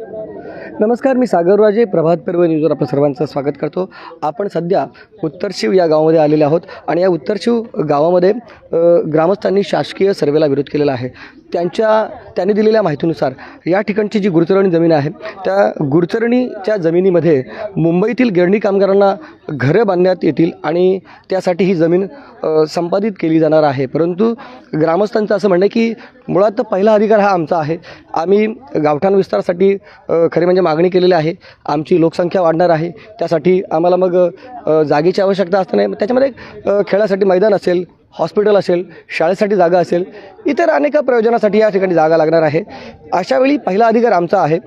नमस्कार मी सागरराजे प्रभात पर्व न्यूजवर आपलं सर्वांचं स्वागत करतो. आपण सध्या उत्तरशिव या गावामध्ये आलेले आहोत आणि या उत्तरशिव गावामध्ये ग्रामस्थांनी शासकीय सर्वेला विरोध केलेला आहे. त्यांच्या त्यांनी दिलेल्या माहितीनुसार या ठिकाणची जी गुरचरणी जमीन आहे त्या गुरचरणीच्या जमिनीमध्ये मुंबईतील गिरणी कामगारांना घरं बांधण्यात येतील आणि त्यासाठी ही जमीन संपादित केली जाणार आहे. परंतु ग्रामस्थांचं असं म्हणणं आहे की मुळात पहिला अधिकार हा आमचा आहे. आम्ही गावठाण विस्तारासाठी खरे म्हणजे मागणी केलेली आहे. आमची लोकसंख्या वाढणार आहे. त्यासाठी आम्हाला मग जागेची आवश्यकता असते नाही त्याच्यामध्ये खेळासाठी मैदान असेल हॉस्पिटल असेल शाळेसाठी जागा असेल इतर अनेक प्रयोजनासाठी या ठिकाणी जागा लागणार आहे. अशावेळी पहिला अधिकार आमचा आहे.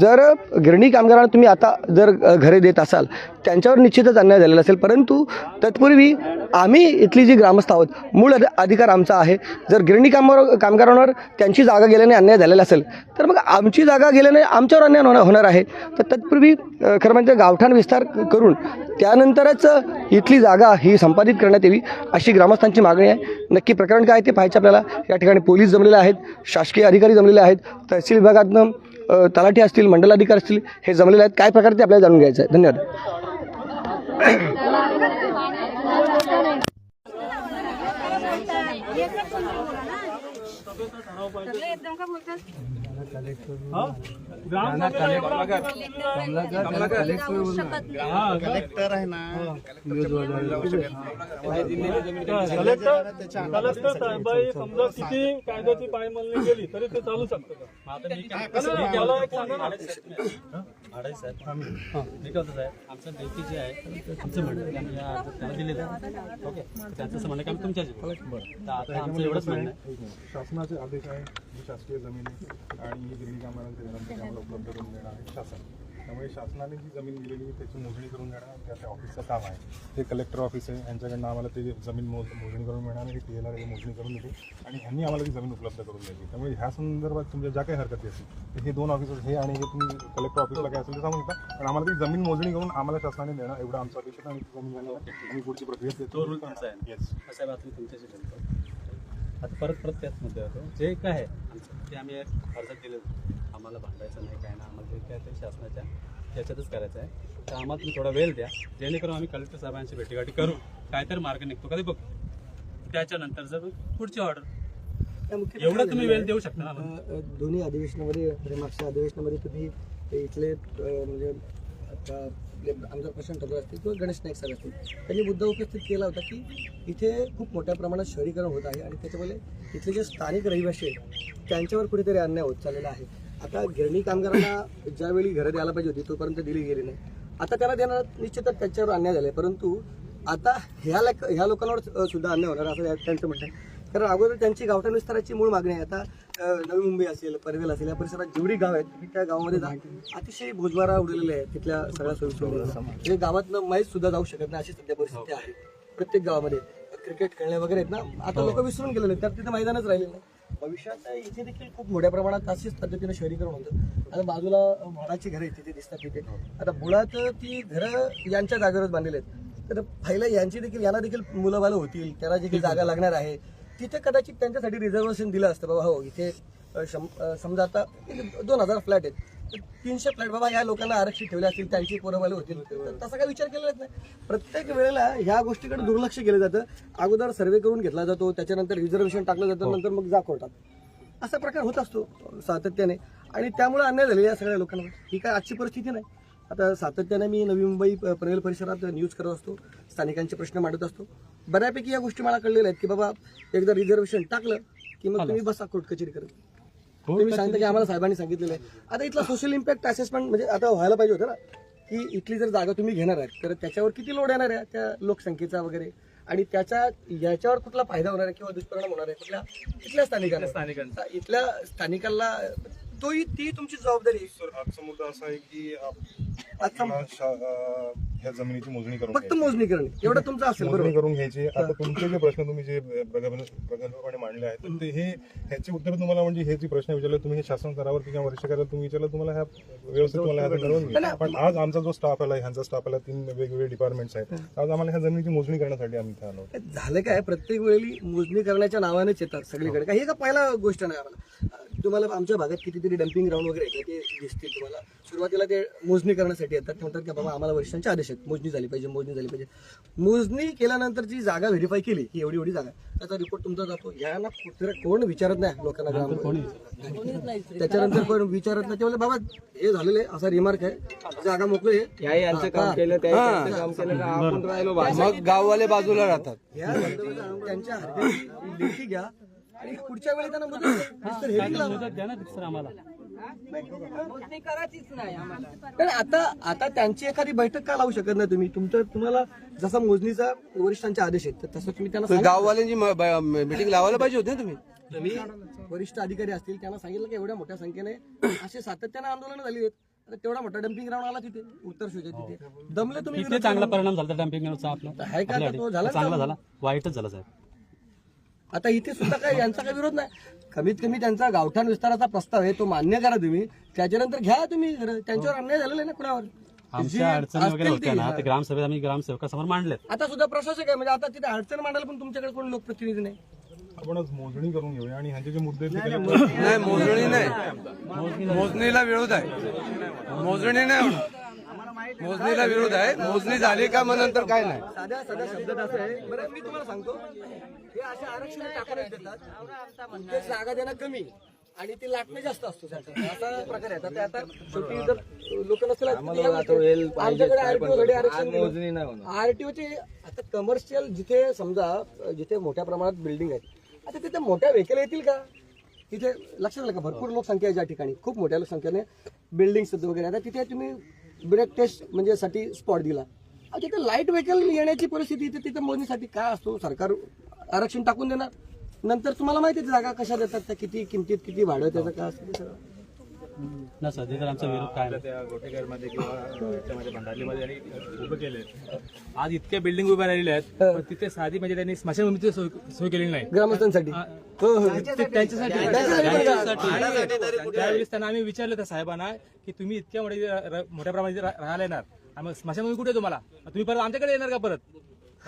जर गिरणी कामगारांना तुम्ही आता जर घरे देत असाल त्यांच्यावर निश्चितच अन्याय झालेला असेल. परंतु तत्पूर्वी आम्ही इथली जी ग्रामस्थ आहोत मूळ अधिकार आमचा आहे. जर गिरणी कामगार कामगारांवर त्यांची जागा गेल्याने अन्याय झालेला असेल तर मग आमची जागा गेल्याने आमच्यावर अन्याय होणार होणार आहे. तर तत्पूर्वी खरं म्हणजे गावठाण विस्तार करून त्यानंतरच इथली जागा ही संपादित करण्यात यावी अशी ग्रामस्थांची मागणी आहे. नक्की प्रकरण काय ते पाहायचं आपल्याला. या ठिकाणी पोलीस जमलेले आहेत शासकीय अधिकारी जमलेले आहेत तहसील विभागातनं तलाठी असतील मंडलाधिकारी असतील हे जमलेले आहेत. काय प्रकार ते आपल्याला जाणून घ्यायचं आहे. धन्यवाद. कलेक्टर आहे ना कलेक्टर कलेक्टर साहेबाई समजा किती कायद्याची पायमल्ली केली तरी ते चालू शकतं. भाडे साहेब मी काय साहेब आमचं जे आहे आमचं म्हणणं की आम्ही या अर्ज त्याला दिलेलं आहे ओके त्यांचं असं म्हणणं की आम्ही तुमच्याच तर आता आमचं एवढंच म्हणणं आहे शासनाचे आदेश आहे शासकीय जमीन आहे आणि ही दिल्ली कामाला ते आम्हाला उपलब्ध करून देणार आहे शासन. त्यामुळे शासनाने जी जमीन दिलेली आहे त्याची मोजणी करून देणं त्या ऑफिसचं काम आहे. ते कलेक्टर ऑफिस आहे. यांच्याकडनं आम्हाला ते जमीन मोज मोजणी करून मिळणार आणि टी एला मोजणी करून देते. आणि ह्यांनी आम्हाला ती जमीन उपलब्ध करून द्यायची त्यामुळे ह्या संदर्भात तुमच्या ज्या काही हरकती असतील तर हे दोन ऑफिसर हे आणि हे तुम्ही कलेक्टर ऑफिसला काय असेल ते सांगू शकता. पण आम्हाला ती जमीन मोजणी करून आम्हाला शासनाने देणं एवढं आमचं अपेक्षा आहे. आणि जमीन झाल्यावर आम्ही पुढची प्रक्रिया देतो. येस साहेब आता मी तुमच्याशी बोलतो. आता परत परत त्याच मुद्दे होतो जे काय आहे ते आम्ही अर्जात दिलं आम्हाला भांडायचं नाही काय ना आम्हाला जे काय ते शासनाच्या त्याच्यातच करायचं आहे. तर आम्हाला तुम्ही थोडा वेळ द्या. जेणेकरून आम्ही कलेक्टर साहेबांची भेटीगाठी करू. काहीतरी मार्ग निघतो. कधी बघ? त्याच्यानंतर जर पुढची ऑर्डर एवढं तुम्ही वेळ देऊ शकता ना दोन्ही अधिवेशनामध्ये म्हणजे मागच्या अधिवेशनामध्ये तुम्ही इथले म्हणजे आता आमदार प्रशांत ठाकूर असतील किंवा गणेश नाईक सर असतील त्यांनी मुद्दा उपस्थित केला होता की इथे खूप मोठ्या प्रमाणात शहरीकरण होत आहे आणि त्याच्यामुळे इथले जे स्थानिक रहिवासी आहेत त्यांच्यावर कुठेतरी अन्याय होत चाललेला आहे. आता गिरणी कामगारांना ज्यावेळी घरं द्यायला पाहिजे होती तोपर्यंत दिली गेली नाही. आता त्यांना देणार निश्चितच त्याच्यावर अन्याय झाला परंतु आता ह्या ह्या लोकांवर सुद्धा अन्याय होणार असं त्यांचं म्हणणं आहे. कारण अगोदर त्यांची गावठाण विस्ताराची मूळ मागणी आहे. आता नवी मुंबई असेल पनवेल असेल या परिसरात जेवढी गाव आहेत त्या गावामध्ये अतिशय भोजबारा उडलेले आहेत तिथल्या सगळ्या सोयी म्हणजे गावातनं मैच सुद्धा जाऊ शकत नाही अशी सध्या परिस्थिती आहे. प्रत्येक गावामध्ये. क्रिकेट खेळणे वगैरे आहेत ना आता लोक विसरून गेलेले आहेत तर तिथे मैदानच राहिलेलं भविष्यात इथे देखील खूप मोठ्या प्रमाणात अशीच पद्धतीने शहरीकरण होतं. आता बाजूला म्हाडाची घरं तिथे दिसतात तिथे. आता मुळात ती घरं यांच्या जागेवरच बांधलेली आहेत. तर पहिलं यांची देखील यांना देखील मुलं बालं होतील त्यांना देखील जागा लागणार आहे. तिथे कदाचित त्यांच्यासाठी रिझर्वेशन दिलं असतं बाबा हो इथे शं- समजा आता दोन हजार फ्लॅट आहेत. तीनशे फ्लॅट बाबा या लोकांना आरक्षित ठेवले असतील त्यांची पोरंबाले होतील. तसा काही विचार केलेलाच नाही. प्रत्येक वेळेला ह्या गोष्टीकडे दुर्लक्ष केलं जातं. अगोदर सर्वे करून घेतला जातो त्याच्यानंतर रिझर्वेशन टाकलं जातं नंतर मग जा कोर्टात असा प्रकार होत असतो सातत्याने. आणि त्यामुळे अन्याय झालेला या सगळ्या लोकांवर. ही काय आजची परिस्थिती नाही. आता सातत्याने मी नवी मुंबई पनवेल परिसरात न्यूज करत असतो. स्थानिकांचे प्रश्न मांडत असतो. बऱ्यापैकी या गोष्टी मला कळलेल्या आहेत की बाबा एकदा रिझर्वेशन टाकलं की मग तुम्ही बसा कोर्ट कचेरी करत तुम्ही सांगता की आम्हाला साहेबांनी सांगितलेलं आहे. आता इथला सोशल इम्पॅक्ट असेसमेंट म्हणजे आता व्हायला पाहिजे होतं ना की इथली जर जागा तुम्ही घेणार आहात तर त्याच्यावर किती लोड येणार आहे त्या लोकसंख्येचा वगैरे? आणि त्याच्या याच्यावर कुठला फायदा होणार आहे किंवा दुष्परिणाम होणार आहे कुठल्या इथल्या स्थानिकांना स्थानिकांचा. इथल्या स्थानिकांना तोही ती तुमची जबाबदारी आहे. सर आजचा मुद्दा असा आहे की आप- आता मला शा- अं, ह्या जमिनीची मोजणी करून फक्त घ्यायची. मोजणी करणे एवढं तुमचं असेल मोजणी बरोबर. करून घ्यायची. आता तुमचे जे प्रश्न तुम्ही जे प्रगल्भ- प्रगल्भपणे मांडले आहेत तर ते हे ह्याची उत्तर तुम्हाला म्हणजे हे जे प्रश्न विचारले तुम्ही हे शासन स्तरावर किंवा वरिष्ठ कार्यालयात तुम्ही विचारलं तुम्हाला ह्या व्यवस्थित तुम्हाला ह्या कळवून घेईल. पण आज आमचा जो स्टाफ आला ह्यांचा स्टाफ आला तीन वेगवेगळे डिपार्टमेंट्स आहेत. आज आम्हाला ह्या जमिनीची मोजणी करण्यासाठी आम्ही इथे आलो. झालं काय? प्रत्येक वेळी मोजणी करण्याच्या नावानेच येतात सगळीकडे. काही हे का पहिला गोष्ट नाही आम्हाला. तुम्हाला आमच्या भागात कितीतरी डम्पिंग ग्राउंड वगैरे आहेत ते दिसतील तुम्हाला. सुरुवातीला ते मोजणी करण्यासाठी येतात. ते म्हणतात की बाबा आम्हाला वरिष्ठांचे आदेश आहेत. मोजणी झाली पाहिजे मोजणी झाली पाहिजे. मोजणी केल्यानंतर जी जागा व्हेरीफाय केली की एवढी एवढी जागा. त्याचा रिपोर्ट तुमचा जातो. याला कुठे कोण विचारत नाही लोकांना ग्राम त्याच्यानंतर कोण विचारत नाही त्यामुळे बाबा हे झालेलं आहे असा रिमार्क आहे. जागा मोकळी आहे. यांचं काम केलं त्या काम केलं का आपण राहिलो मग गाववाले बाजूला राहतात. घ्या. आणि पुढच्या वेळी त्यांना मदत हेडिंग लावा. मुदत द्या ना सर आम्हाला. पण आता आता त्यांची एखादी बैठक का लावू शकत नाही तुम्ही? तुमचं तुम्हाला जसा मोजणीचा वरिष्ठांचे आदेश आहेत तसं तुम्ही त्यांना. गाववाल्यांची मीटिंग लावायला पाहिजे होते तुम्ही? तुम्ही वरिष्ठ अधिकारी असतील त्यांना सांगितलं की एवढ्या मोठ्या संख्येने असे सातत्याने आंदोलन झाली आहेत. तेवढा मोठा डम्पिंग ग्राउंड आला तिथे उत्तर शोधा तिथे. दमले तुम्ही चांगला परिणाम झाला डम्पिंगचा आपला. आहे का तो? झाला चांगला? झाला. वाईटच झाला साहेब. आता इथे सुद्धा काय यांचा काही विरोध नाही. कमीत कमी त्यांचा गावठाण विस्ताराचा प्रस्ताव आहे तो मान्य करा तुम्ही. त्याच्यानंतर घ्या तुम्ही. त्यांच्यावर अन्याय झालेला आहे ना कुणावर? आमच्या अडचणी वगैरे होत्या ना. ते. ग्रामसभेत आम्ही ग्रामसेवकासमोर मांडलेत. आता सुद्धा प्रशासक आहे म्हणजे आता तिथे अडचण मांडायला पण तुमच्याकडे कोण लोकप्रतिनिधी नाही? आपण आज मोजणी करून घेऊया आणि ह्यांचे जे मुद्दे आहेत ते collector- नाही मोजणी नाही. मोजणीला विरोध आहे. मोजणी नाही होणार. मोजणीला विरोध आहे. मोजणी झाली का मग नंतर काय नाही? साध्या साध्या शब्दात असं आहे. बरं मी तुम्हाला सांगतो. हे असे आरक्षण टाकूनच देतात. ते जागा देणं कमी आणि ते लाटणं जास्त असतो त्याचा असा प्रकार आहे. आता ते आता शेवटी जर लोक नसतील आमच्याकडे आरटीओ साठी आरक्षण आरटीओचे आता कमर्शियल जिथे समजा जिथे मोठ्या प्रमाणात बिल्डिंग आहेत आता तिथे मोठ्या व्हेकल येतील का? तिथे लक्षात आलं का? भरपूर लोकसंख्या आहे ज्या ठिकाणी. खूप मोठ्या लोकसंख्येने बिल्डिंग्स वगैरे आता तिथे तुम्ही ब्रेक टेस्ट म्हणजे साठी स्पॉट दिला. तिथे लाइट व्हेकल येण्याची परिस्थिती इथे तिथे मोजणीसाठी काय असतो? सरकार आरक्षण टाकून देणार. नंतर तुम्हाला माहिती आहे जागा कशा देतात त्या किती किमतीत किती भाडं त्याचं काय असतं ना सध्या तर आमचा विरोध काय? नाही. त्या गोटेघरमध्ये किंवा याच्यामध्ये भंडारलीमध्ये आणि उभं केले आज इतक्या बिल्डिंग उभ्या राहिलेल्या आहेत पण तिथे साधी म्हणजे त्यांनी स्मशानभूमीची सोय सोय केलेली नाही. ग्रामस्थांसाठी. हो हो. ते त्यांच्यासाठी त्यावेळेस त्यांना आम्ही विचारलं त्या साहेबांना की तुम्ही इतक्या मोठ्या मोठ्या प्रमाणात रा- राहायला येणार. आणि मग स्मशानभूमी कुठे आहे तुम्हाला? तुम्ही परत आमच्याकडे येणार का परत?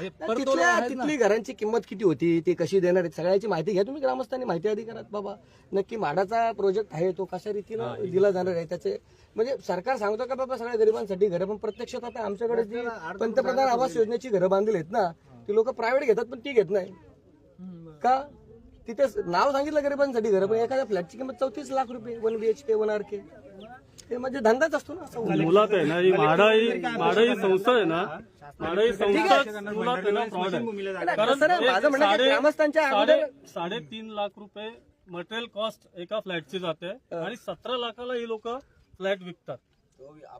तिथल्या आहेच ना. तिथली घरांची किंमत किती होती? ती कशी देणार आहेत? सगळ्याची माहिती घ्या तुम्ही ग्रामस्थांनी माहिती अधिकारात बाबा. नक्की माडाचा प्रोजेक्ट आहे तो कशा रीतीनं दिला जाणार आहे? त्याचे म्हणजे सरकार सांगतो का बाबा सगळ्या गरिबांसाठी घरं? पण प्रत्यक्षात आता आमच्याकडे जी पंतप्रधान आवास योजनेची घरं बांधली आहेत ना ती लोक प्रायव्हेट घेतात पण ती घेत नाही. का? तिथे नाव सांगितलं गरिबांसाठी घरं पण एखाद्या फ्लॅटची किंमत चौतीस लाख रुपये one BHK one R K ते म्हणजे धंदाच असतो ना असं मुलात आहे ना ही ही ही संस्था आहे ना ही संस्था मुलात आहे ना फ्रॉड आहे. कसं नाही, माझं म्हणणं आहे की ग्रामस्थांच्या अगोदर साडे साडेतीन लाख रुपये मटेरियल कॉस्ट एका फ्लॅटची जाते आणि सतरा लाखाला ही लोक फ्लॅट विकतात.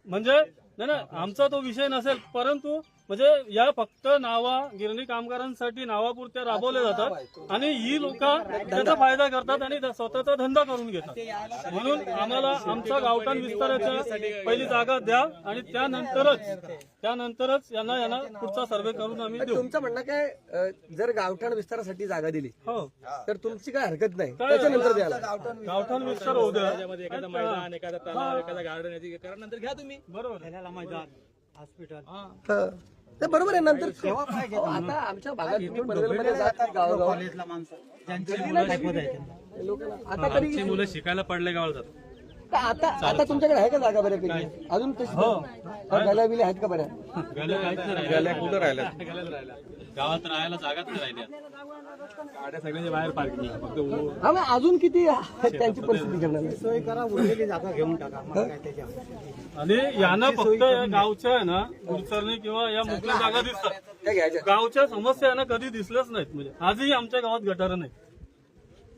म्हणजे नाही ना आमचा तो विषय नसेल परंतु म्हणजे या फक्त नावा गिरणी कामगारांसाठी नावापुरत्या राबवल्या जातात आणि ही लोक त्याचा फायदा करतात आणि स्वतःचा धंदा करून घेतात. म्हणून आम्हाला आमचा गावठाण विस्ताराच्या पहिली जागा द्या आणि त्यानंतरच त्यानंतरच यांना यांना पुढचा सर्वे करून आम्ही देऊ. तुमचं म्हणणं काय जर गावठाण विस्तारासाठी जागा दिली हो. तर तुमची काय हरकत नाही? त्याच्यानंतर द्यायला. गावठाण विस्तार होऊ द्या. एखादा मैदान एखादा तलाव एखादा गार्डन याची करा नंतर घ्या तुम्ही. बरोबर. हं. ते बरोबर आहे नंतर अहो, आता आमच्या भागात तुम्ही पनवेलमध्ये जाता गावोगाव. लोकांना आता तरी आमची मुलं शिकायला पडले गावाला जातात. तर आता आता तुमच्याकडे आहे का जागा बऱ्यापैकी? अजून गल्या बिल्या आहेत का बऱ्या? कुठं राहिलं गावात राहायला जागाच नाही राहिल्या गाड्या सगळ्यांच्या बाहेर पार्किंग फक्त उ- हा मग अजून किती त्यांची परिस्थिती करणार आणि यांना फक्त या गावच्या आहे ना उचलणे किंवा या मोकळ्या जागा दिसतात. त्या घ्यायच्या. गावच्या समस्या यांना कधी दिसल्याच नाहीत. म्हणजे आजही आमच्या गावात गटार नाही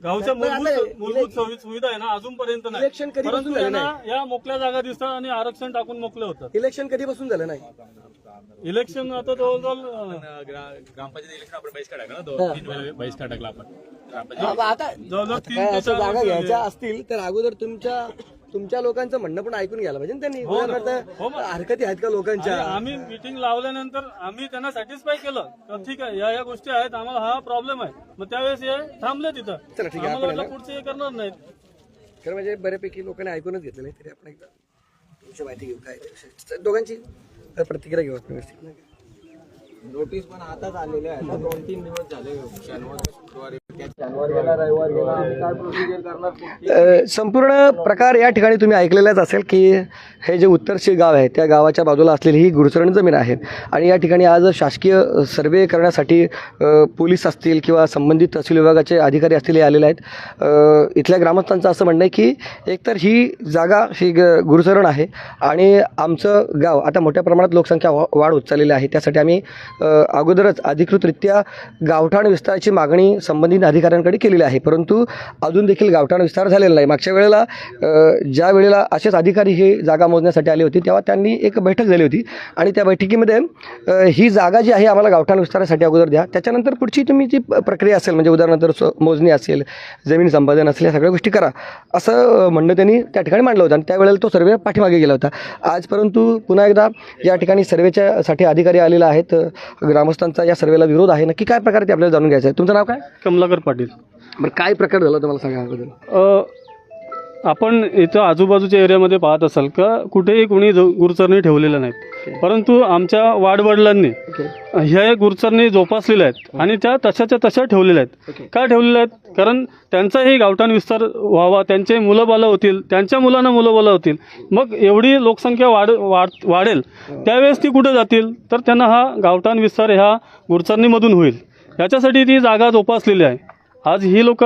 गावच्या मूलभूत मूलभूत सोयी सुविधा आहे ना अजूनपर्यंत नाही. इलेक्शन कधीपासून परंतु झालं यांना या मोकळ्या जागा दिसतात आणि आरक्षण टाकून मोकळे होतात इलेक्शन कधीपासून झालं नाही? इलेक्शन आता जवळजवळ अं, ग्रामपंचायत इलेक्शन आपण बहिष्कार टाकला ना दोन तीन वेळा बहिष्कार टाकला आपण. ग्रामपंचायत. आता जवळजवळ तीन काय ते असं चार जागा वर्ष घ्यायच्या असतील तर अगोदर तुमच्या तुमच्या लोकांचं म्हणणं पण ऐकून घ्यायला पाहिजे ना त्यांनी हो. उदाहरणार्थ हो मग. हरकती आहेत का लोकांच्या आणि आम्ही मिटिंग लावल्यानंतर आम्ही त्यांना सॅटिस्फाय केलं तर ठीक आहे या या गोष्टी आहेत आम्हाला हा प्रॉब्लेम आहे मग त्यावेळेस हे थांबले तिथं चला, ठीक आहे, आम्हाला आपण वाटलं पुढचे हे करणार नाहीत खरं म्हणजे बऱ्यापैकी लोकांनी ऐकूनच घेतलं नाही तरी आपण एकदा तुमची माहिती घेऊ काय ते विषय. दोघांची प्रतिक्रिया घेऊ आपण व्यवस्थित नाही का? नोटीस पण आताच आलेले आहे आता दोन तीन दिवस झाले शनिवार शुक्रवारी संपूर्ण प्रकार या ठिकाणी तुम्ही ऐकलेलाच असेल की हे जे उत्तरशी गाव आहे त्या गावाच्या बाजूला असलेली ही गुरुचरण जमीन आहे. आणि या ठिकाणी आज शासकीय सर्वे करण्यासाठी पोलीस असतील किंवा संबंधित तहसील विभागाचे अधिकारी असतील हे आलेले आहेत. इथल्या ग्रामस्थांचं असं म्हणणं आहे की एकतर ही जागा ही ग गुरुचरण आहे आणि आमचं गाव आता मोठ्या प्रमाणात लोकसंख्या वा- वाढ होत चाललेली आहे. त्यासाठी आम्ही अगोदरच अधिकृतरित्या गावठाण विस्ताराची मागणी संबंधित अधिकाऱ्यांकडे केलेली आहे. परंतु अजून देखील गावठाण विस्तार झालेला नाही. मागच्या वेळेला ज्या वेळेला असेच अधिकारी हे जागा मोजण्यासाठी आले होते तेव्हा त्यांनी एक बैठक झाली होती. आणि त्या बैठकीमध्ये ही जागा जी आहे आम्हाला गावठाण विस्तारासाठी अगोदर द्या. त्याच्यानंतर पुढची तुम्ही जी प्रक्रिया असेल म्हणजे उदाहरणार्थ मोजणी असेल जमीन संपादन असेल या सगळ्या गोष्टी करा. असं म्हणणं त्यांनी त्या ठिकाणी मांडलं होतं. आणि त्यावेळेला तो सर्वे पाठीमागे गेला होता. आज परंतु पुन्हा एकदा या ठिकाणी सर्वेच्या साठी अधिकारी आलेला आहेत. ग्रामस्थांचा या सर्वेला विरोध आहे. नक्की काय प्रकारे ते आपल्याला जाणून घ्यायचं आहे? तुमचं नाव काय? कमलाकर पाटील. बरं काय प्रकार झाला होता मला सांगा अगोदर अ, आपण इथं आजूबाजूच्या एरियामध्ये पाहत असाल का कुठेही कोणी जो- गुरुचरणी ठेवलेल्या नाहीत. परंतु आमच्या वाडवडिलांनी ह्या गुरुचरणी जोपासलेल्या आहेत आणि त्या तशाच्या तशा ठेवलेल्या आहेत. का ठेवलेल्या आहेत? कारण त्यांचाही गावठाण विस्तार व्हावा त्यांचे मुलं बालं होतील त्यांच्या मुलांना मुलं बालं होतील. मग एवढी लोकसंख्या वाढ वाढ वाढेल त्यावेळेस ती कुठे जातील? तर त्यांना हा गावठाण विस्तार ह्या गुरुचरणीमधून होईल. याच्यासाठी ती जागा जोपासलेली आहे. आज ही लोक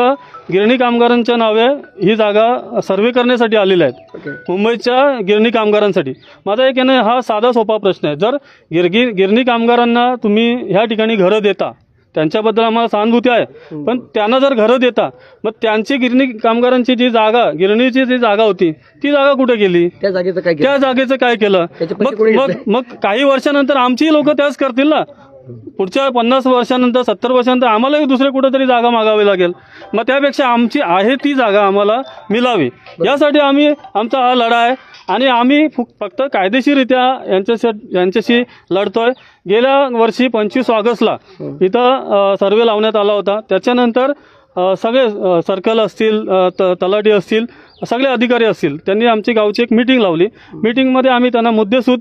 गिरणी कामगारांच्या नावे ही जागा सर्वे करण्यासाठी आलेले आहेत. मुंबईच्या गिरणी कामगारांसाठी. माझा एक येणं हा साधा सोपा प्रश्न आहे. जर गिरगी गिरणी कामगारांना तुम्ही ह्या ठिकाणी घरं देता त्यांच्याबद्दल आम्हाला सहानुभूती आहे. पण त्यांना जर घरं देता मग त्यांची गिरणी कामगारांची जी जागा गिरणीची जी जागा होती ती जागा कुठे गेली? त्या जागेचं काय केलं? त्या जागेचं काय केलं? मग मग काही वर्षानंतर आमची लोक त्याच करतील ना. पुढच्या पन्नास वर्षानंतर सत्तर वर्षानंतर आम्हालाही दुसरे कुठेतरी जागा मागावी लागेल. मग त्यापेक्षा आमची आहे ती जागा आम्हाला मिळावी. यासाठी आम्ही आमचा हा लढा आहे. आणि आम्ही फु- फक्त कायदेशीररित्या यांच्याशी यांच्याशी लढतोय. गेल्या वर्षी पंचवीस ऑगस्टला इथं सर्वे लावण्यात आला होता. त्याच्यानंतर सगळे सर्कल असतील त तलाठी असतील सगळे अधिकारी असतील त्यांनी आमची गावची एक मिटिंग लावली. मिटिंगमध्ये आम्ही त्यांना मुद्देसूद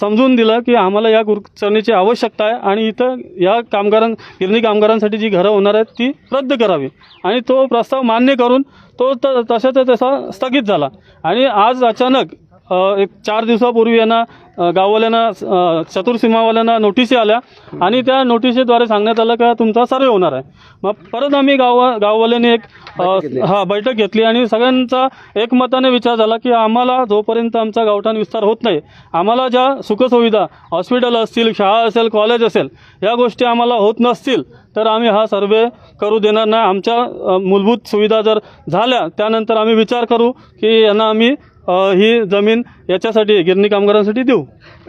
समजून दिलं की आम्हाला या गुरुचरणीची आवश्यकता आहे आणि इथं या कामगारां गिरणी कामगारांसाठी जी घरं होणार आहेत ती रद्द करावी. आणि तो प्रस्ताव मान्य करून तो त तशाचा तसा स्थगित झाला. आणि आज अचानक एक चार दिवसापूर्वी यांना गाववाल्यांना चतुर्सीमावाल्यांना नोटिसी आल्या. आणि त्या नोटिसीद्वारे सांगण्यात आलं का तुमचा सर्वे होणार आहे. मग परत आम्ही गाव गाववाल्यांनी एक हा बैठक घेतली आणि सगळ्यांचा एकमताने विचार झाला की आम्हाला जोपर्यंत आमचा गावठाण विस्तार होत नाही आम्हाला ज्या सुखसुविधा हॉस्पिटल असतील शाळा असेल कॉलेज असेल या गोष्टी आम्हाला होत नसतील तर आम्ही हा सर्वे करू देणार नाही. आमच्या मूलभूत सुविधा जर झाल्या त्यानंतर आम्ही विचार करू की यांना आम्ही अ, ही जमीन याच्यासाठी गिरणी कामगारांसाठी देऊ.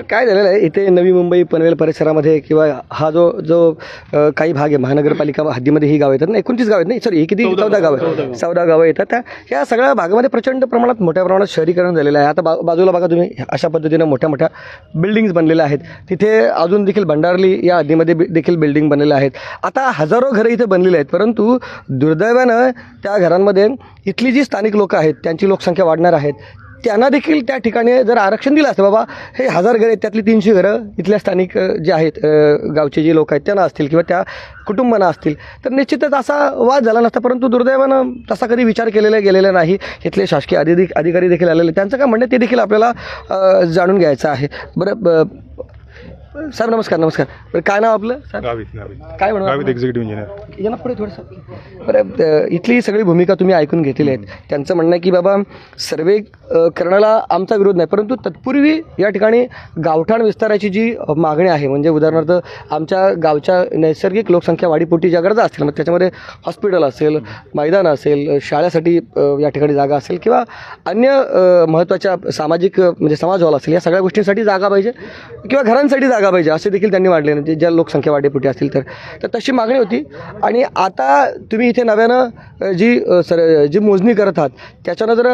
काय झालेलं आहे? इथे नवी मुंबई पनवेल परिसरामध्ये किंवा हा जो जो अ, काही भाग आहे महानगरपालिका हद्दीमध्ये ही गावं येतात ना? एकोणतीस गाव आहेत नाही सॉरी हे किती? चौदा गावं आहेत. चौदा गावं. येतात. त्या या सगळ्या भागामध्ये प्रचंड प्रमाणात मोठ्या प्रमाणात शहरीकरण झालेलं आहे. आता बा बाजूला बघा तुम्ही अशा पद्धतीनं मोठ्या मोठ्या बिल्डिंग्स बनलेल्या आहेत. तिथे अजून देखील भंडारली या हद्दीमध्ये बी- देखील बिल्डिंग बनलेल्या आहेत. आता हजारो घरं इथे बनलेली आहेत परंतु दुर्दैवानं त्या घरांमध्ये इथली जी स्थानिक लोकं आहेत त्यांची लोकसंख्या वाढणार आहेत. त्यांना देखील त्या ठिकाणी जर आरक्षण दिलं असतं बाबा हे हजार घरं आहेत त्यातली तीनशे घरं इथल्या स्थानिक जे आहेत गावचे जे लोक आहेत त्यांना असतील किंवा त्या कुटुंबांना असतील तर निश्चितच असा वाद झाला नसता परंतु दुर्दैवानं तसा कधी विचार केलेला गेलेला नाही. इथले शासकीय अधिक अधिकारी देखील आलेले त्यांचं काय म्हणणं ते देखील आपल्याला जाणून घ्यायचं आहे. बरं ब- साहेब नमस्कार नमस्कार. बरं काय नाव आपलं? सर गावीत गावीत काय गावीत एक्झिक्युटिव्ह इंजिनियर यांना पुढे थोडंसं. बरं अ, इथली सगळी भूमिका तुम्ही ऐकून घेतलेली आहेत. त्यांचं म्हणणं आहे की बाबा सर्वे अ, करण्याला आमचा विरोध नाही परंतु तत्पूर्वी या ठिकाणी गावठाण विस्ताराची जी अ, मागणी आहे म्हणजे उदाहरणार्थ आमच्या गावच्या नैसर्गिक लोकसंख्या वाढीपोटी ज्या गरजा असतील मग त्याच्यामध्ये हॉस्पिटल असेल मैदान असेल शाळेसाठी अ, या ठिकाणी जागा असेल किंवा अन्य महत्त्वाच्या सामाजिक अ, म्हणजे समाज हॉल असेल या सगळ्या गोष्टींसाठी जागा पाहिजे किंवा घरांसाठी जागा जागा पाहिजे असे देखील त्यांनी मांडले ना, जे ज्या लोकसंख्या वाढीपोटी असतील तर. तर तशी मागणी होती. आणि आता तुम्ही इथे नव्यानं जी सर जी मोजणी करत आहात त्याच्यानं जर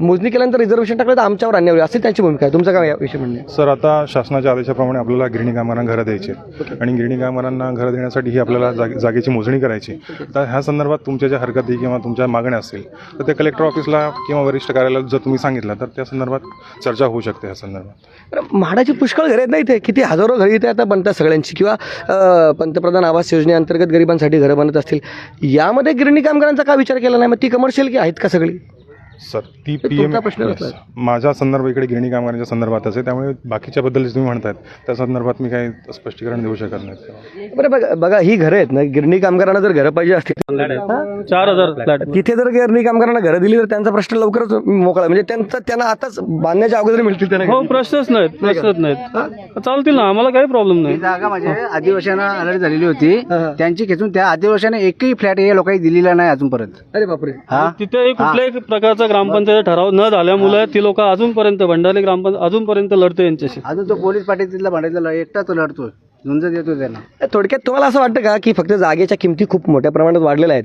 मोजणी केल्यानंतर रिझर्वेशन टाकलं तर आमच्यावर अन्याय होईल अशी त्यांची भूमिका आहे. तुमचं काय याविषयी म्हणणं? सर आता शासनाच्या आदेशाप्रमाणे आपल्याला गिरणी कामगारांना घरं द्यायची. आणि गिरणी कामगारांना घरं देण्यासाठी ही आपल्याला जागे जागेची मोजणी करायची तर ह्या संदर्भात तुमच्या ज्या हरकती किंवा तुमच्या मागण्या असतील तर ते कलेक्टर ऑफिसला किंवा वरिष्ठ कार्यालयात जर तुम्ही सांगितलं तर त्या संदर्भात चर्चा होऊ शकते या संदर्भात. म्हाडाची पुष्कळ घरे आहेत ना इथे? किती हजारो घरी इथे आता बनतात सगळ्यांची किंवा पंतप्रधान आवास योजनेअंतर्गत गरिबांसाठी घरं बनत असतील. यामध्ये गिरणी कामगारांचा का विचार केला नाही? मग ती कमर्शियल की आहेत का सगळी? सर ती ते पी एम तुमचा प्रश्न असला. माझा संदर्भ इकडे गिरणी कामगारांच्या संदर्भातच आहे त्यामुळे बाकीच्या बद्दल जे तुम्ही म्हणतायत. त्या संदर्भात मी काही स्पष्टीकरण देऊ शकत नाही. बरं बघा बघा ही घरं आहेत ना गिरणी कामगारांना जर घरं पाहिजे असतील चार हजार फ्लॅट तिथे जर गिरणी कामगारांना घरं दिली तर त्यांचा प्रश्न लवकरच मोकळा म्हणजे त्यांचा त्यांना आताच बांधण्याच्या अगोदर मिळतील त्यांना हो घरं. प्रश्नच नाहीत प्रश्नच नाहीत. चालतील ना आम्हाला काही प्रॉब्लेम नाही. जागा म्हणजे आदिवासींना अलर्ट झालेली होती. हा. त्यांची खेचून त्या आदिवासींना एकही फ्लॅट या लोकांनी दिलेला नाही अजूनपर्यंत. अरे बापरे. हा? तिथेही कुठल्याही प्रकारचा ग्रामपंचायत ठराव न झाल्यामुळे ती लोक अजूनपर्यंत भंडारी ग्रामपंचायत अजूनपर्यंत लढते यांच्याशी. अजून तो पोलीस पाटील तिथला भांडायचा एकटाच लढतोय. झुंज देतो त्यांना. थोडक्यात तुम्हाला असं वाटतं का की फक्त जागेच्या किमती खूप मोठ्या प्रमाणात वाढलेल्या आहेत?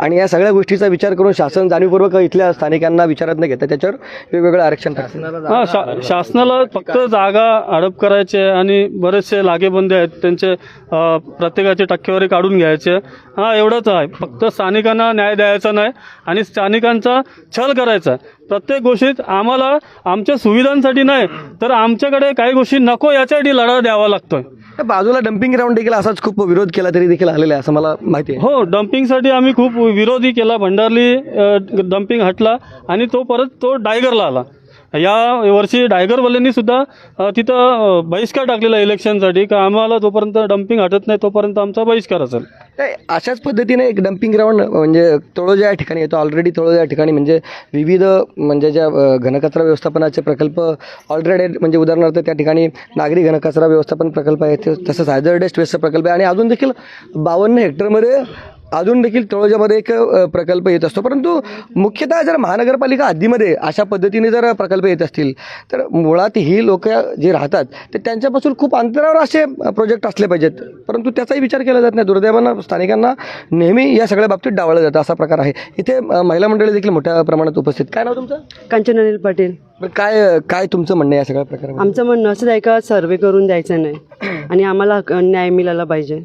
आणि या सगळ्या गोष्टीचा विचार करून शासन जाणीवपूर्वक इथल्या स्थानिकांना विचारात न घेता त्याच्यावर वेगवेगळं आरक्षण हा शा शासनाला फक्त जागा अडप करायचे आणि बरेचसे लागेबंदे आहेत. त्यांचे प्रत्येकाची टक्केवारी काढून घ्यायचे. हा एवढंच आहे. फक्त स्थानिकांना न्याय द्यायचा नाही आणि स्थानिकांचा छल करायचा. प्रत्येक गोष्टीत आम्हाला आमच्या सुविधांसाठी नाही तर आमच्याकडे काही गोष्टी नको याच्यासाठी लढा द्यावा लागतोय. त्या बाजूला डम्पिंग ग्राउंड देखील असाच खूप विरोध केला तरी देखील आलेला आहे असं मला माहिती आहे. हो डम्पिंगसाठी आम्ही खूप विरोधी केला. भंडारली डम्पिंग हटला आणि तो परत तो डायगरला आला. या वर्षी डायगरवाल्यांनी सुद्धा तिथं बहिष्कार टाकलेला इलेक्शनसाठी का आम्हाला जोपर्यंत डम्पिंग हटत नाही तोपर्यंत आमचा बहिष्कार असेल. नाही अशाच पद्धतीने एक डम्पिंग ग्राउंड म्हणजे तळोजा या ठिकाणी येतो. ऑलरेडी तळोजा या ठिकाणी म्हणजे विविध म्हणजे ज्या घनकचरा व्यवस्थापनाचे प्रकल्प ऑलरेडी म्हणजे उदाहरणार्थ त्या ठिकाणी नागरी घनकचरा व्यवस्थापन प्रकल्प आहे. तसंच हायदर डेस्ट वेस्ट प्रकल्प आहे. आणि अजून देखील बावन्न हेक्टरमध्ये अजून देखील तळोजामध्ये एक प्रकल्प येत असतो. परंतु मुख्यतः जर महानगरपालिका हद्दीमध्ये अशा पद्धतीने जर प्रकल्प येत असतील तर मुळात ही लोक जे राहतात तर त्यांच्यापासून खूप अंतरावर असे प्रोजेक्ट असले पाहिजेत. परंतु त्याचाही विचार केला जात नाही. दुर्दैवानं स्थानिकांना नेहमी या सगळ्या बाबतीत डावळलं जातं असा प्रकार आहे. इथे महिला मंडळी देखील मोठ्या प्रमाणात उपस्थित. काय नाव तुमचं? कांचन अनिल पाटील. काय काय तुमचं म्हणणं या सगळ्या प्रकारामध्ये? आमचं म्हणणं असं आहे का सर्वे करून द्यायचं नाही. आणि आम्हाला न्याय मिळाला पाहिजे.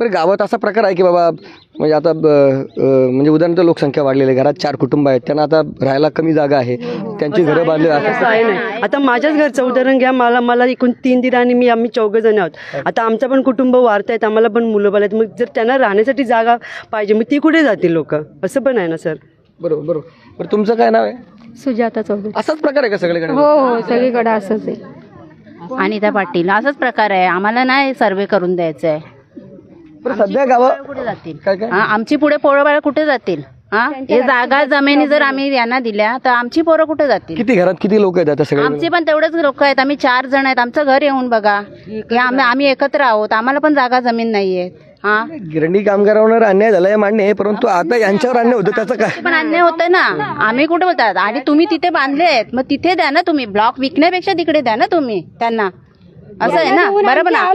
बरं गावात असा प्रकार आहे की बाबा म्हणजे आता म्हणजे उदाहरणार्थ लोकसंख्या वाढलेली आहे घरात चार कुटुंब आहेत त्यांना आता राहायला कमी जागा आहे त्यांची घरं बांधली असं आहे नाही आता माझ्याच घरचं उदाहरण घ्या मला मला एकूण तीन दिर आणि मी आम्ही चौघं जण आहोत. आता आमचं पण कुटुंब वाढत आहेत आम्हाला पण मुलं बाळ आहेत. मग जर त्यांना राहण्यासाठी जागा पाहिजे मग ती कुठे जातील लोक? असं पण आहे ना सर? बरोबर बरोबर. बरं तुमचं काय नाव आहे? सुजाता चौधरी. असाच प्रकार आहे का सगळीकडे? हो हो सगळीकडे असंच आहे. अनिता पाटील असाच प्रकार आहे. आम्हाला नाही सर्वे करून द्यायचं आहे सध्या गावा कुठे जातील? काय काय? हा, आमची पुढे पोरं बाळ कुठे जातील? हा? हे जागा जमिनी जर आम्ही यांना दिल्या तर आमची पोरं कुठे जातील? किती घरात किती लोक आहेत आता सगळे? आमचे पण तेवढेच लोक आहेत. आम्ही चार जण आहेत. आमचं घर येऊन बघा. हे आम्ही आम्ही एकत्र आहोत. आम्हाला पण जागा जमीन नाहीये हा? गिरणी कामगारांवर अन्याय झाला हे मान्य आहे परंतु आता यांच्यावर अन्याय होतं त्याचं काय? पण अन्याय होतं ना. आम्ही कुठे बोलतात? आणि तुम्ही तिथे बांधले आहेत. मग तिथे द्या ना तुम्ही. ब्लॉक विकण्यापेक्षा तिकडे द्या ना तुम्ही त्यांना. असं आहे ना? बरोबर ना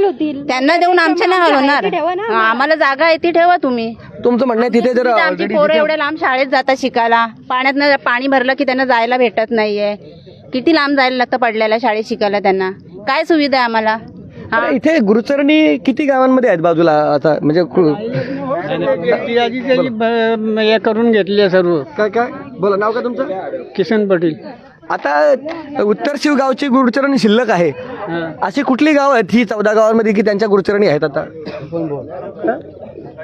त्यांना देऊन आमच्या नाही हाल होणार. हा, आम्हाला. जागा आहे ती ठेवा तुम्ही. तुमचं म्हणणं आहे तिथे जर तिथे आमची पोरं एवढ्या लांब शाळेत जातात शिकायला. पाण्यात पाणी भरलं की त्यांना जायला भेटत नाहीये. किती लांब जायला लागतं पडल्याला शाळेत शिकायला त्यांना? काय सुविधा आहे आम्हाला? हा? अरे इथे गुरुचरणी किती गावांमध्ये आहेत बाजूला आता? म्हणजे कु- हे करून घेतले सर्व. काय काय? बोला नाव का तुमचं? किसन पाटील. आता उत्तर शिव गावची गुरुचरणी शिल्लक आहे. अशी कुठली गाव आहेत? ही चौदा गावांमध्ये की त्यांच्या गुरुचरणी आहेत आता?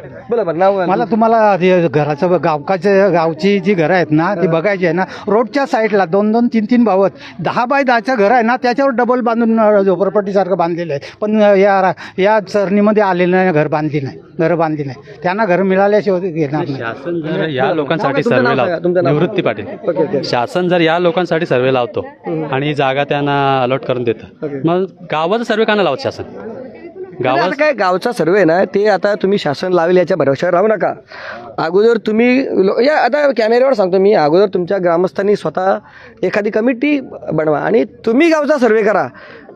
हा? बोला बरं नाव मला तुम्हाला ते घराचं गावकाच्या गावची जी घरं आहेत ना ती बघायची आहे ना रोडच्या साईडला दोन दोन तीन तीन भाव आहेत दहा बाय दहाचं घर आहे ना त्याच्यावर डबल बांधून झोपडपट्टीसारखं बांधलेलं आहे. पण या या चरणीमध्ये आलेलं नाही घर बांधली नाही घरं बांधली नाही. त्यांना घर मिळाल्याशिवाय घेणार नाही. शासन जर या लोकांसाठी तुमचं नाव सर्वे तुमचं लावतो? नाव. निवृत्ती पाटील. शासन जर या लोकांसाठी सर्वे लावतो आणि जागा त्यांना अलॉट करून देतं मग गावाचा सर्वे का नाही लावत शासन? गावात काय गावचा सर्वे ना ते आता तुम्ही शासन लावेल याच्या भरोश्यावर राहू नका. अगोदर तुम्ही लो- या आता कॅमेऱ्यावर सांगतो मी अगोदर तुमच्या ग्रामस्थांनी स्वतः एखादी कमिटी बनवा आणि तुम्ही गावचा सर्वे करा.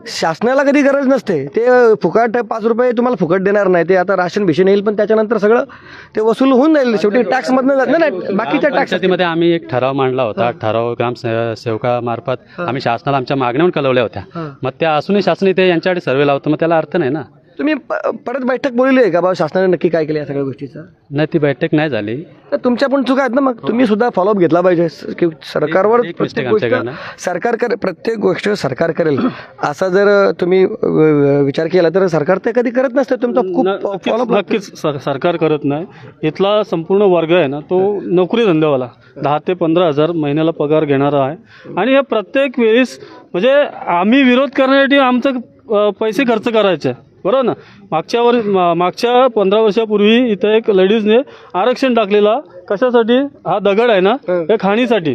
शासनाला कधी गरज नसते. ते फुकट पाच रुपये तुम्हाला फुकट देणार नाही. ते आता राशन भिशन येईल पण त्याच्यानंतर सगळं ते वसूल होऊन जाईल. शेवटी टॅक्समधनं जात नाही नाही बाकीच्या टॅक्स पंचायतीमध्ये आम्ही एक ठराव मांडला होता. ठराव ग्राम से- सेवकामार्फत आम्ही शासनाला आमच्या मागण्या पण कळवल्या होत्या मग त्या असूनही शासन इथे यांच्याकडे सर्वे लावतं मग त्याला अर्थ नाही ना. तुम्ही प- परत बैठक बोलली आहे का बाबा शासनाने नक्की काय केलं या सगळ्या गोष्टीचं? नाही ती बैठक नाही झाली. तर तुमच्या पण चुका आहेत ना मग? तुम्ही सुद्धा फॉलोअप घेतला पाहिजे. स- की सरकारवर एक प्रत्येक mistake गोष्ट आमच्याकडनं. सरकार करे प्रत्येक गोष्ट सरकार करेल. असा जर तुम्ही अ, विचार केला तर सरकार ते कधी करत नसतं. तुमचा खूप नक्कीच फॉलोअप नक्कीच सर- सरकार करत नाही. इथला संपूर्ण वर्ग आहे ना तो नोकरी धंद्यावाला. दहा ते पंधरा हजार महिन्याला पगार घेणारा आहे. आणि हे प्रत्येक वेळेस म्हणजे आम्ही विरोध करण्यासाठी आमचं अ, पैसे खर्च करायचे. बरोबर ना. मागच्या वर मा- मागच्या पंधरा वर्षापूर्वी इथं एक लेडीजने आरक्षण टाकलेला. कशासाठी? हा दगड आहे ना? हे. खाणीसाठी.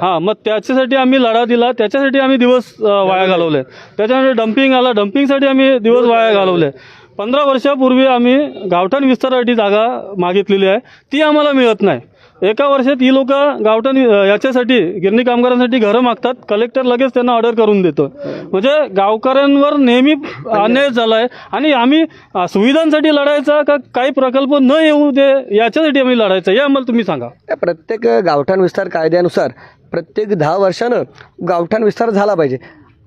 हा. मग त्याच्यासाठी आम्ही लढा दिला. त्याच्यासाठी आम्ही दिवस वाया घालवले. त्याच्यानंतर डम्पिंग आला. डम्पिंगसाठी आम्ही दिवस वाया घालवले. पंधरा वर्षापूर्वी आम्ही गावठाण विस्तारासाठी जागा मागितलेली आहे. ती आम्हाला मिळत नाही. एका वर्षात ही लोक गावठण याच्यासाठी गिरणी कामगारांसाठी घरं मागतात. कलेक्टर लगेच त्यांना ऑर्डर करून देतो. म्हणजे गावकऱ्यांवर नेहमी अन्याय झाला आहे आणि आम्ही सुविधांसाठी लढायचा का काही प्रकल्प न येऊ दे याच्यासाठी आम्ही लढायचं. हे आम्हाला तुम्ही सांगा. प्रत्येक गावठाण विस्तार कायद्यानुसार प्रत्येक दहा वर्षानं गावठाण विस्तार झाला पाहिजे.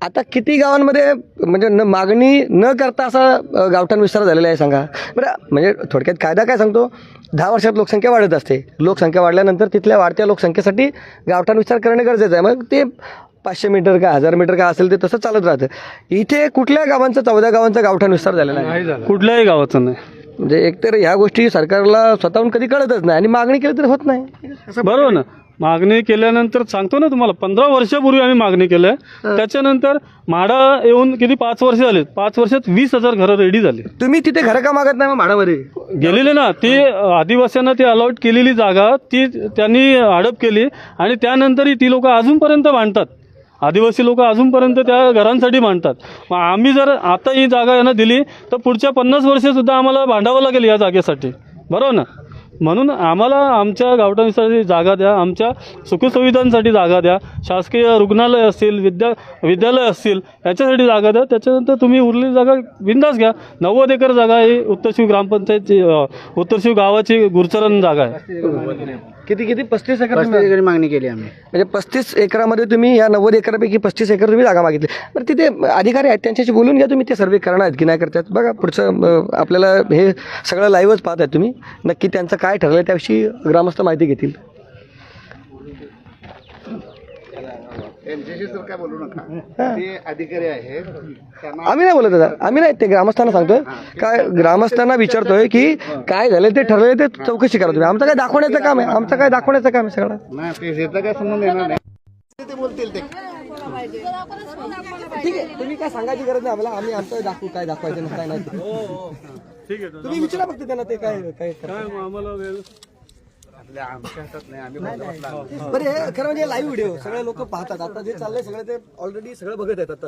आता किती गावांमध्ये म्हणजे न मागणी न करता असा गावठाण विस्तार झालेला आहे सांगा. बरं म्हणजे थोडक्यात कायदा काय सांगतो? दहा वर्षात लोकसंख्या वाढत असते. लोकसंख्या वाढल्यानंतर तिथल्या वाढत्या लोकसंख्येसाठी गावठाण विस्तार करणे गरजेचं आहे. मग ते पाचशे मीटर का हजार मीटर का असेल ते तसं चालत राहतं. इथे कुठल्या गावांचा चौदा गावांचा गावठाण विस्तार झालेला आहे? कुठल्याही गावाचं नाही. म्हणजे एकतर ह्या गोष्टी सरकारला स्वतःहून कधी कळतच नाही आणि मागणी केली तर होत नाही. बरोबर ना. मागणी केल्यानंतर सांगतो ना तुम्हाला पंधरा वर्षापूर्वी आम्ही मागणी केलं. त्याच्यानंतर म्हाडा येऊन किती पाच वर्ष झाले पाच वर्षात वीस हजार घरं रेडी झाली. तुम्ही तिथे घरं का मागत नाही भाडामध्ये गेलेले ना ती आदिवासींना ती अलॉट केलेली जागा ती त्यांनी हडप केली आणि त्यानंतरही ती लोक अजूनपर्यंत मांडतात. आदिवासी लोक अजूनपर्यंत त्या घरांसाठी मांडतात. मग आम्ही जर आता ही जागा यांना दिली तर पुढच्या पन्नास वर्षसुद्धा आम्हाला भांडावं लागेल या जागेसाठी. बरोबर ना? म्हणून आम्हाला आमच्या गावठाणासाठी जागा द्या आमच्या सुखसुविधांसाठी जागा द्या. शासकीय रुग्णालय असतील विद्या विद्यालय असतील याच्यासाठी जागा द्या. त्याच्यानंतर तुम्ही उरलेली जागा बिंदास घ्या. नव्वद एकर जागा ही उत्तरशिव ग्रामपंचायतची उत्तरशिव गावाची गुरचरण जागा आहे. किती किती? पस्तीस एकर तुम्ही मागणी केली आम्ही. म्हणजे पस्तीस एकरामध्ये तुम्ही या नव्वद एकरापैकी पस्तीस एकर तुम्ही जागा मागितली. बरं तिथे अधिकारी आहेत त्यांच्याशी बोलून घ्या तुम्ही ते सर्वे करणार आहेत की नाही करतात. बघा पुढचं अं, आपल्याला हे सगळं लाईव्हच पाहत आहेत तुम्ही. नक्की त्यांचं काय ठरलं त्याविषयी ग्रामस्थ माहिती घेतील. आम्ही नाही बोलत आता आम्ही नाही. ते ग्रामस्थांना सांगतोय. काय ग्रामस्थांना विचारतोय की काय झालं ते ठरलंय ते चौकशी करा तुम्ही. आमचं काय दाखवण्याचं काम आहे. आमचं काय दाखवण्याचं काम आहे सगळं? ठीक आहे. तुम्ही काय सांगायची गरज नाही आम्हाला. आम्ही आमचं दाखवू काय दाखवायचं नाही काय नाही. ते. ठीक आहे तुम्ही विचारा फक्त त्यांना ते काय काय आमच्या आम्ही बरे हे खरं म्हणजे लाईव्ह व्हिडिओ सगळे लोक पाहतात. आता जे चाललंय सगळे ते ऑलरेडी सगळं बघत आहेत आता.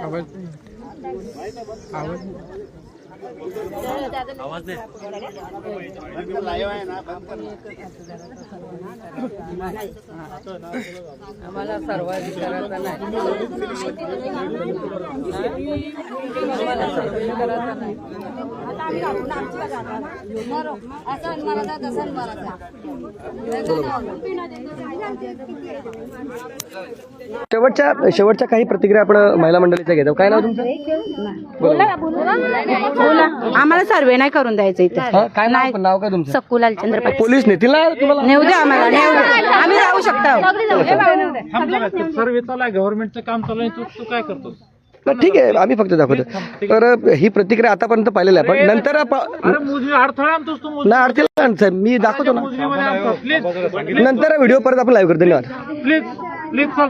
आवाज आवाज आम्हाला सर्व करायचं शेवटच्या शेवटच्या काही प्रतिक्रिया आपण महिला मंडळीच्या घेतो. काय नाव तुमचं? बोला. आम्हाला सर्वे नाही करून द्यायचं इथे. हा, काय नाव नाव काय तुमचं? सकुलाल चंद्रपाल पोलीस नेतील ना तुम्हाला? नेऊ द्या आम्हाला नेऊ द्या. आम्ही राहू शकतो. सर्वे चालू आहे गव्हर्नमेंटचं काम चालू आहे तू तू काय करतो ठीक आहे आम्ही फक्त दाखवतो. तर ही प्रतिक्रिया आतापर्यंत पाहिलेली आहे पण नंतर आप- मुजरी अडथळा आणतोस तू नाही साहेब मी दाखवतो ना. आणतो. प्लीज नंतर व्हिडिओ परत आपण लाईव्ह करतो धन्यवाद. प्लीज प्लीज चाल